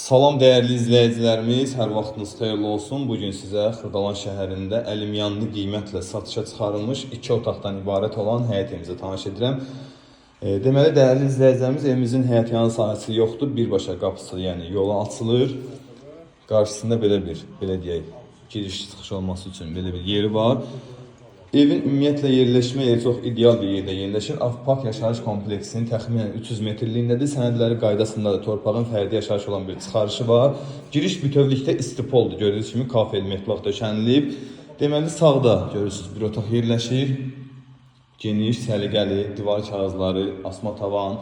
Salam dəyərli izləyicilərimiz, hər vaxtınız xeyirli olsun. Bu gün sizə Xırdalan şəhərində əlimyanlı qiymətlə satışa çıxarılmış 2 otaqdan ibarət olan həyətimizi tanış edirəm. E, deməli dəyərli izləyicilərimiz, evimizin həyətyanı sahəsi yoxdur, birbaşa qapısı, yəni yola açılır. Qarşısında belə bir, belə deyək, giriş çıxış olması üçün belə bir yeri var. Evin ümumiyyətlə yerləşmə yeri çox ideal bir yerdə yerləşir. Avpark yaşayış kompleksinin təxminən 300 metrliyindədir. Sənədləri qaydasındadır. Torpağın fərdi yaşayış olan bir çıxarışı var. Giriş bütövlükdə istipoldur. Gördüyünüz kimi kafel metlaq döşənilib. Deməli sağda görürsüz bir otaq yerləşir. Geniş, səliqəli, divar kağızları, asma tavan,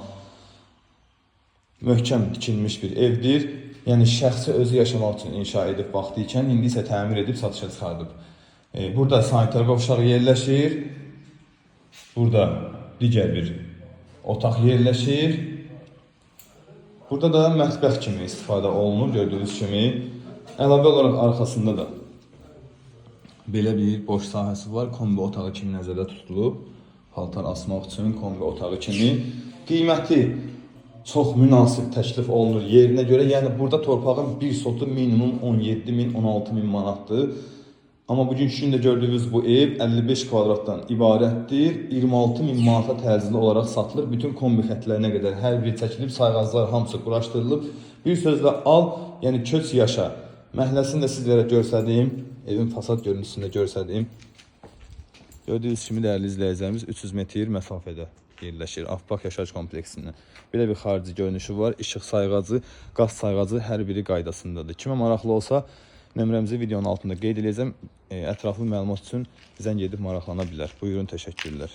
möhkəm tikilmiş bir evdir. Yəni şəxsi özü yaşamaq üçün inşa edib vaxtı ikən indi isə təmir edib satışa çıxardıb. E, burada sanitar qovşağı yerləşir. Burada digər bir otaq yerləşir. Burada da mətbəx kimi istifadə olunur gördüyünüz kimi. Əlavə olaraq arxasında da belə bir boş sahəsi var. Kombi otağı kimi nəzərdə tutulub. Paltar asmaq üçün kombi otağı kimi. Qiyməti çox münasib təklif olunur yerinə görə. Yəni burada torpağın bir sotu minimum 17 min, 16 min manatdır. Amma bugünkü gündə gördüyünüz bu ev 55 kvadratdan ibarətdir. 26 min manata tərzili olaraq satılır. Bütün kombi xətlərinə qədər hər bir çəkilib, sayğaclar hamısı quraşdırılıb. Bir sözlə al, yəni köç yaşa. Məhəlləsini də sizlərə göstərdim. Evin fasad görüntüsünü də göstərdim. Gördüyünüz kimi dəyərli izləyicilərimiz 300 metr məsafədə yerləşir. Afpak yaşayış kompleksindən. Belə bir xarici görünüşü var. İşıq sayğacı, qaz sayğacı hər biri qaydasındadır. Kimə maraqlı olsa nömrəmizi videonun altında qeyd edəcəm. Ətraflı məlumat üçün zəng edib maraqlana bilər. Buyurun, təşəkkürlər.